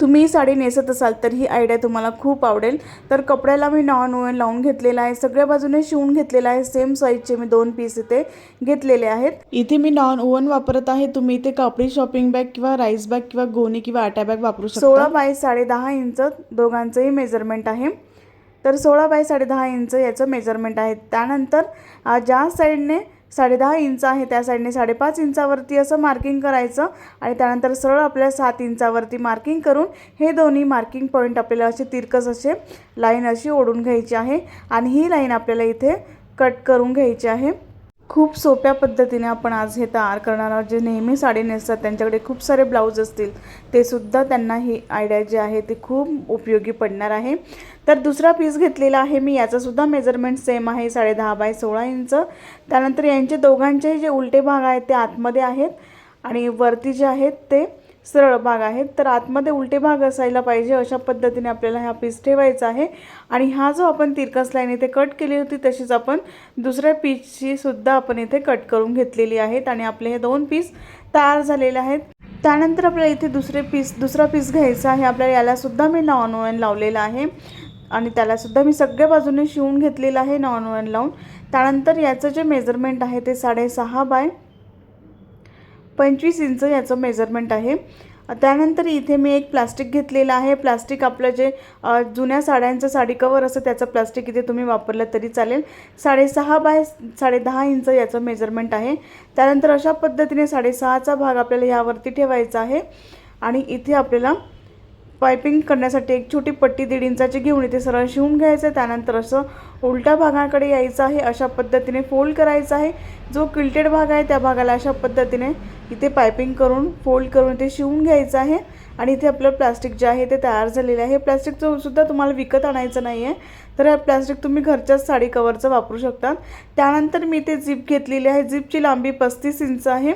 तुम्ही साडी नेसत असाल तर ही आयडिया तुम्हाला खूप आवडेल. तर कपड्याला मी नॉन ओवन लावून घेतलेला आहे. सगळ्या बाजूने शिवून घेतलेला आहे. सेम साईजचे मी दोन पीस इथे घेतलेले आहेत. इथे मी नॉन ओवन वापरत आहे. तुम्ही इथे कापडी शॉपिंग बॅग किंवा राईस बॅग किंवा गोणी किंवा आटा बॅग वापरू शकता. सोळा बाय साडे दहा इंच दोघांचंही मेजरमेंट आहे. तर सोळा बाय साडे दहा इंच याचं मेजरमेंट आहे. त्यानंतर ज्या साईडने साडेदहा इंच आहे त्या साईडने साडेपाच इंचावरती असं मार्किंग करायचं आणि त्यानंतर सरळ आपल्याला सात इंचावरती मार्किंग करून हे दोन्ही मार्किंग पॉईंट आपल्याला असे तिरकस असे लाईन अशी ओढून घ्यायची आहे. आणि ही लाईन आपल्याला इथे कट करून घ्यायची आहे. खूप सोप्या पद्धतीने आपण आज हे तयार करणार आहोत. जे नेहमी साडी नेसतात त्यांच्याकडे खूप सारे ब्लाऊज असतील ते सुद्धा त्यांना ही आयडिया जी आहे ती खूप उपयोगी पडणार आहे. तर दुसरा पीस घेतलेला आहे मी याचासुद्धा मेजरमेंट सेम आहे साडे दहा बाय सोळा इंच. त्यानंतर यांचे दोघांचेही जे उलटे भाग आहेत ते आतमध्ये आहेत आणि वरती जे आहेत ते सरळ भाग आहेत तर आतमध्ये उलटे भाग असायला पाहिजे अशा पद्धतीने आपल्याला हा पीस ठेवायचा आहे. आणि हा जो आपण तिरकस लाईन इथे कट केली होती तशीच आपण दुसऱ्या पीसची सुद्धा आपण इथे कट करून घेतलेली आहेत. आणि आपले हे दोन पीस तयार झालेले आहेत. त्यानंतर आपल्याला इथे दुसरे पीस दुसरा पीस घ्यायचा आहे. आपल्याला यालासुद्धा मी नॉन ओवन लावलेला आहे. आणि त्यालासुद्धा मी सगळ्या बाजूने शिवून घेतलेलं आहे नॉन ओवन लावून. त्यानंतर याचं जे मेजरमेंट आहे ते साडेसहा बाय पंचवीस इंच याचं मेजरमेंट आहे. त्यानंतर इथे मी एक प्लास्टिक घेतलेलं आहे. प्लास्टिक आपलं जे जुन्या साड्यांचं साडी कवर असतं त्याचं प्लास्टिक इथे तुम्ही वापरलं तरी चालेल. साडेसहा बाय साडेदहा इंच याचं मेजरमेंट आहे. त्यानंतर अशा पद्धतीने साडेसहाचा भाग आपल्याला ह्यावरती ठेवायचा आहे. आणि इथे आपल्याला पायपिंग करण्यासाठी एक छोटी पट्टी दीड इंचाची घेऊन इथे सरळ शिवून घ्यायचं आहे. त्यानंतर असं उलट्या भागाकडे यायचं आहे. अशा पद्धतीने फोल्ड करायचा आहे. जो क्विल्टेड भाग आहे त्या भागाला अशा पद्धतीने इथे पायपिंग करून फोल्ड करून इथे शिवून घ्यायचं आहे. आणि इथे आपलं प्लास्टिक जे आहे ते तयार झालेलं आहे. प्लास्टिकचं सुद्धा तुम्हाला विकत आणायचं नाही आहे तर हे प्लॅस्टिक तुम्ही घरच्याच साडी कवरचं वापरू शकता त्यानंतर मी ते झिप घेतलेली आहे. झिपची लांबी पस्तीस इंच आहे.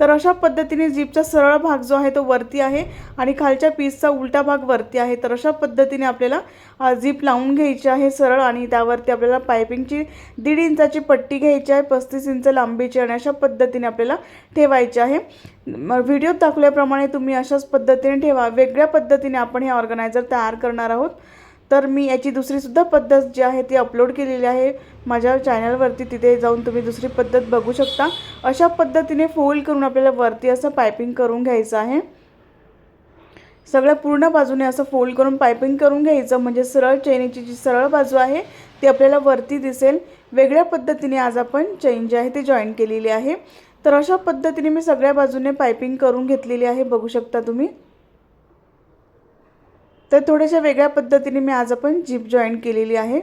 तर अशा पद्धतीने जीपचा सरळ भाग जो आहे तो वरती आहे आणि खालच्या पीसचा उलटा भाग वरती आहे. तर अशा पद्धतीने आपल्याला जीप लावून घ्यायची आहे सरळ आणि त्यावरती आपल्याला पायपिंगची दीड इंचाची पट्टी घ्यायची आहे. पस्तीस इंच लांबीची आणि अशा पद्धतीने आपल्याला ठेवायची आहे. व्हिडिओत दाखवल्याप्रमाणे तुम्ही अशाच पद्धतीने ठेवा. वेगळ्या पद्धतीने आपण हे ऑर्गनायझर तयार करणार आहोत. तर मी याची दुसरीसुद्धा पद्धत जी आहे ती अपलोड केलेली आहे. माझ्या चॅनलवरती तिथे जाऊन तुम्ही दुसरी पद्धत बघू शकता. अशा पद्धतीने फोल्ड करून आपल्याला वरती असं पायपिंग करून घ्यायचं आहे. सगळ्या पूर्ण बाजूने असं फोल्ड करून पायपिंग करून घ्यायचं म्हणजे सरळ चैनीची जी सरळ बाजू आहे ती आपल्याला वरती दिसेल. वेगळ्या पद्धतीने आज आपण चैन जी आहे ती जॉईन केलेली आहे. तर अशा पद्धतीने मी सगळ्या बाजूने पायपिंग करून घेतलेली आहे बघू शकता तुम्ही. तर थोड्याशा वेगळ्या पद्धतीने मी आज आपण जीप जॉईन केलेली आहे.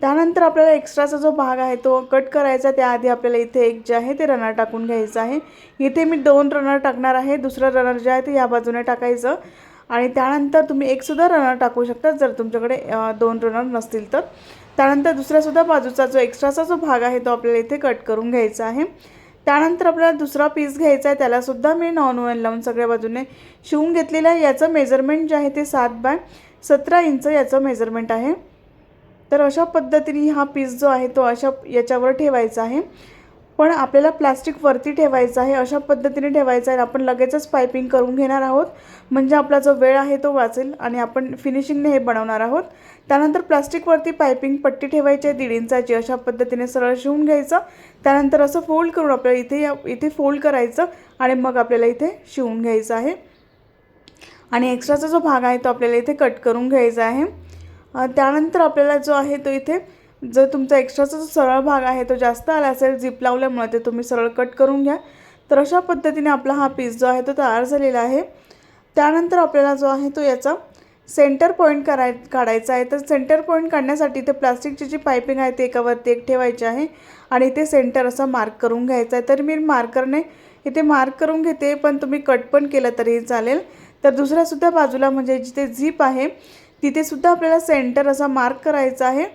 त्यानंतर आपल्याला एक्स्ट्राचा जो भाग आहे तो कट करायचा त्याआधी आपल्याला इथे एक जे आहे ते रनर टाकून घ्यायचं आहे. इथे मी दोन रनर टाकणार आहे. दुसरं रनर जे आहे ते या बाजूने टाकायचं. आणि त्यानंतर तुम्ही एकसुद्धा रनर टाकू शकता जर तुमच्याकडे दोन रनर नसतील तर. त्यानंतर दुसऱ्यासुद्धा बाजूचा जो एक्स्ट्राचा जो भाग आहे तो आपल्याला इथे कट करून घ्यायचा आहे. त्यानंतर आपल्याला दुसरा पीस घ्यायचा आहे त्यालासुद्धा मी नॉन ओव्हन लावून सगळ्या बाजूने शिवून घेतलेलं आहे. याचं मेजरमेंट जे आहे ते सात बाय सतरा इंच याचं मेजरमेंट आहे. तर अशा पद्धतीने हा पीस जो आहे तो अशा याच्यावर ठेवायचा आहे. पण आपल्याला प्लास्टिक वरती ठेवायचं आहे अशा पद्धतीने ठेवायचं आहे. आपण लगेचच पायपिंग करून घेणार आहोत. म्हणजे आपला जो वेळ आहे तो वाचेल आणि आपण फिनिशिंगने हे बनवणार आहोत. त्यानंतर प्लास्टिकवरती पायपिंग पट्टी ठेवायची आहे दीड इंचाची अशा पद्धतीने सरळ शिवून घ्यायचं. त्यानंतर असं फोल्ड करून आपल्याला इथे या- इथे फोल्ड करायचं आणि मग आपल्याला इथे शिवून घ्यायचं आहे. आणि एक्स्ट्राचा जो भाग आहे तो आपल्याला इथे कट करून घ्यायचा आहे. त्यानंतर आपल्याला जो आहे तो इथे जर तुमचा एक्स्ट्राचा जो सरळ भाग आहे तो जास्त आला असेल झिप लावल्यामुळे ते तुम्ही सरळ कट करून घ्या. तर अशा पद्धतीने आपला हा पीस जो आहे तो तयार झालेला आहे. त्यानंतर आपल्याला जो आहे तो याचा सेंटर पॉईंट कराय काढायचा आहे. तर सेंटर पॉईंट काढण्यासाठी ते प्लास्टिकची जी पायपिंग आहे ते एकावरती एक ठेवायची आहे आणि ते सेंटर असं मार्क करून घ्यायचं आहे. तर मी मार्करने इथे मार्क करून घेते पण तुम्ही कट पण केलं तरी चालेल. तर दुसऱ्यासुद्धा बाजूला म्हणजे जिथे झीप आहे तिथेसुद्धा आपल्याला सेंटर असा मार्क करायचा आहे.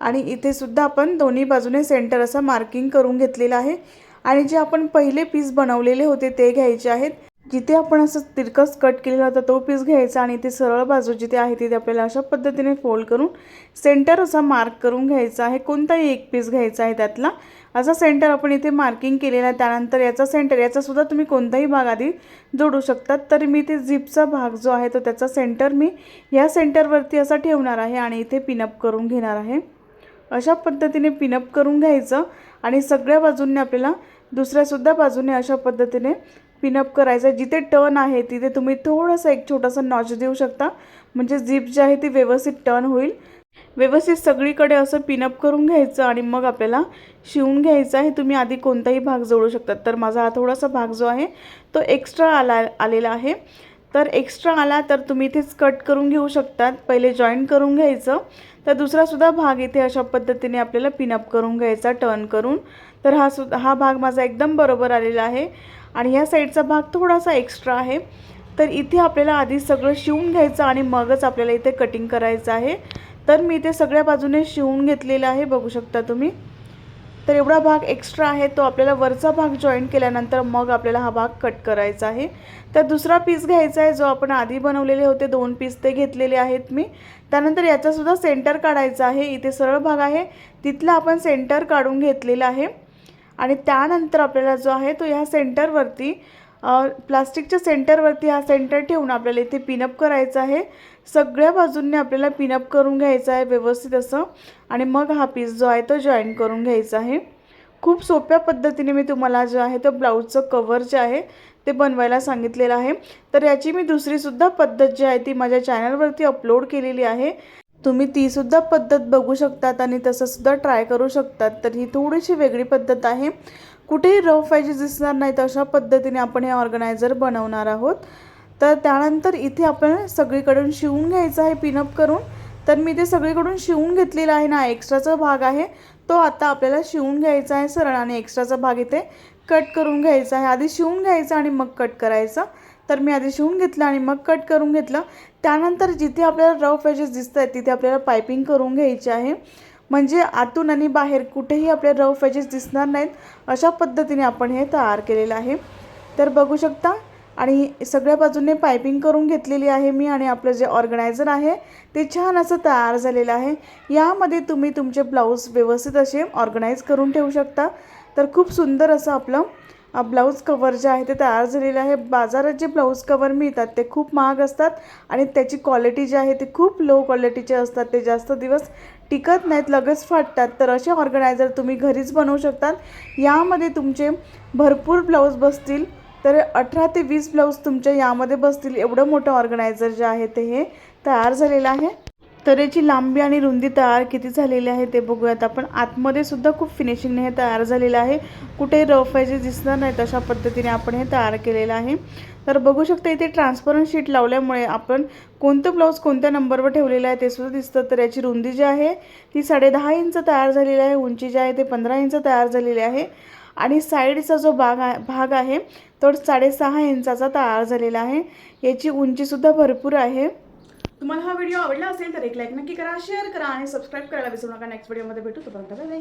आणि इथे सुद्धा आपण दोन्ही बाजूने सेंटर असं मार्किंग करून घेतलेलं आहे. आणि जे आपण पहिले पीस बनवलेले होते ते घ्यायचे आहेत. जिथे आपण असं तिरकस कट केलेला होता तो पीस घ्यायचा आणि ते सरळ बाजू जिथे आहे तिथे आपल्याला अशा पद्धतीने फोल्ड करून सेंटर असा मार्क करून घ्यायचा आहे. कोणताही एक पीस घ्यायचा आहे त्यातला. असा सेंटर आपण इथे मार्किंग केलेला आहे. त्यानंतर याचा सेंटर याचासुद्धा तुम्ही कोणताही भाग आधी जोडू शकतात. तर मी ते झिपचा भाग जो आहे तो त्याचा सेंटर मी या सेंटरवरती असा ठेवणार आहे आणि इथे पिनअप करून घेणार आहे. अशा पद्धतीने पिनअप करून घ्यायचं आणि सगळ्या बाजूंनी आपल्याला दुसऱ्यासुद्धा बाजूने अशा पद्धतीने पिनअप करायचं जिथे टर्न आहे तिथे तुम्ही थोडंसं एक छोटासा नॉच देऊ शकता. म्हणजे झीप जी आहे ती व्यवस्थित टर्न होईल. व्यवस्थित सगळीकडे असं पिनअप करून घ्यायचं आणि मग आपल्याला शिवून घ्यायचं आहे. तुम्ही आधी कोणताही भाग जोडू शकतात तर माझा हा थोडासा भाग जो आहे तो एक्स्ट्रा आला आलेला आहे. तर एक्स्ट्रा आला तर तुम्ही इथेच कट करून घेऊ शकतात. पहिले जॉईन करून घ्यायचं. तर दुसरासुद्धा भाग इथे अशा पद्धतीने आपल्याला पिनअप करून घ्यायचा टर्न करून. तर हा सुद्धा हा भाग माझा एकदम बरोबर आलेला आहे. आणि ह्या साईडचा भाग थोडासा एक्स्ट्रा आहे. तर इथे आपल्याला आधी सगळं शिवून घ्यायचं आणि मगच आपल्याला इथे कटिंग करायचं आहे. तर मी इथे सगळ्या बाजूने शिवून घेतलेलं आहे. बघू शकता तुम्ही. तर एवढा भाग एक्स्ट्रा आहे तो आपल्याला वरचा भाग जॉईन केल्यानंतर मग आपल्याला हा भाग कट करायचा आहे. तर दुसरा पीस घ्यायचा आहे जो आपण आधी बनवलेले होते दोन पीस ते घेतलेले आहेत मी. त्यानंतर याचासुद्धा सेंटर काढायचा आहे इथे सरळ भाग आहे तिथला आपण सेंटर काढून घेतलेला आहे. आणि त्यानंतर आपल्याला जो आहे तो ह्या सेंटरवरती प्लास्टिकच्या सेंटरवरती हा सेंटर ठेवून आपल्याला इथे पिनअप करायचा आहे. सगळ्या बाजूंनी आपल्याला पिनअप करून घ्यायचं आहे व्यवस्थित असं. आणि मग हा पीस जो आहे तो जॉईन करून घ्यायचा आहे. खूप सोप्या पद्धतीने मी तुम्हाला जो आहे तो ब्लाऊजचं कवर जे आहे ते बनवायला सांगितलेलं आहे. तर याची मी दुसरीसुद्धा पद्धत जी आहे ती माझ्या चॅनलवरती अपलोड केलेली आहे. तुम्ही तीसुद्धा पद्धत बघू शकतात आणि तसंसुद्धा ट्राय करू शकतात. तर ही थोडीशी वेगळी पद्धत आहे. कुठेही रफ पाहिजे दिसणार नाहीत अशा पद्धतीने आपण हे ऑर्गनायझर बनवणार आहोत. तर त्यानंतर इथे आपण सगळीकडून शिवून घ्यायचं आहे पिनअप करून. तर मी ते सगळीकडून शिवून घेतलेला आहे ना एक्स्ट्राचा भाग आहे. तो आता आपल्याला शिवून घ्यायचा आहे सरळ आणि एक्स्ट्राचा भाग इथे कट करून घ्यायचा आहे. आधी शिवून घ्यायचा आणि मग कट करायचा. तर मी आधी शिवून घेतलं आणि मग कट करून घेतलं. त्यानंतर जिथे आपल्याला रफ एजेस दिसत आहेत तिथे आपल्याला पायपिंग करून घ्यायची आहे. म्हणजे आतून आणि बाहेर कुठेही आपल्या रफ एजेस दिसणार नाहीत अशा पद्धतीने आपण हे तयार केलेलं आहे. तर बघू शकता आणि सगळ्या बाजूने पायपिंग करून घेतलेली आहे मी आणि आपलं जे ऑर्गनायझर आहे ते छान असं तयार झालेलं आहे. यामध्ये तुम्ही तुमचे ब्लाऊज व्यवस्थित असे ऑर्गनाईज करून ठेवू शकता. तर खूप सुंदर असं आपलं ब्लाऊज कवर जे आहे ते तयार झालेलं आहे. बाजारात जे ब्लाऊज कवर मिळतात ते खूप महाग असतात आणि त्याची क्वालिटी जी आहे ती खूप लो क्वालिटीचे असतात. ते जास्त दिवस टिकत नाहीत लगेच फाटतात. तर असे ऑर्गनायझर तुम्ही घरीच बनवू शकतात. यामध्ये तुमचे भरपूर ब्लाऊज बसतील. तर अठरा ते वीस ब्लाऊज तुमच्या यामध्ये बसतील. एवढं मोठं ऑर्गनायझर जे आहे ते हे तयार झालेलं आहे. तऱ्हेची लांबी आणि रुंदी तयार किती झालेली आहे ते बघूयात. आपण आतमध्ये सुद्धा खूप फिनिशिंगने हे तयार झालेलं आहे. कुठे रफ आहे जे दिसणार नाहीत अशा पद्धतीने आपण हे तयार केलेलं आहे. तर बघू शकता इथे ट्रान्सपरंट शीट लावल्यामुळे आपण कोणतं ब्लाऊज कोणत्या नंबरवर ठेवलेलं आहे ते सुद्धा दिसतं. तर याची रुंदी जी आहे ती साडेदहा इंच तयार झालेली आहे. उंची जी आहे ते पंधरा इंच तयार झालेली आहे. आणि साईडचा जो भाग आहे भाग आहे तो साडेसहा इंचाचा तयार झालेला आहे. याची उंचीसुद्धा भरपूर आहे. तुम्हाला हा व्हिडिओ आवडला असेल तर एक लाईक नक्की करा शेअर करा आणि सबस्क्राईब करायला विसरू नका. नेक्स्ट व्हिडिओमध्ये भेटू. तोपर्यंत बाय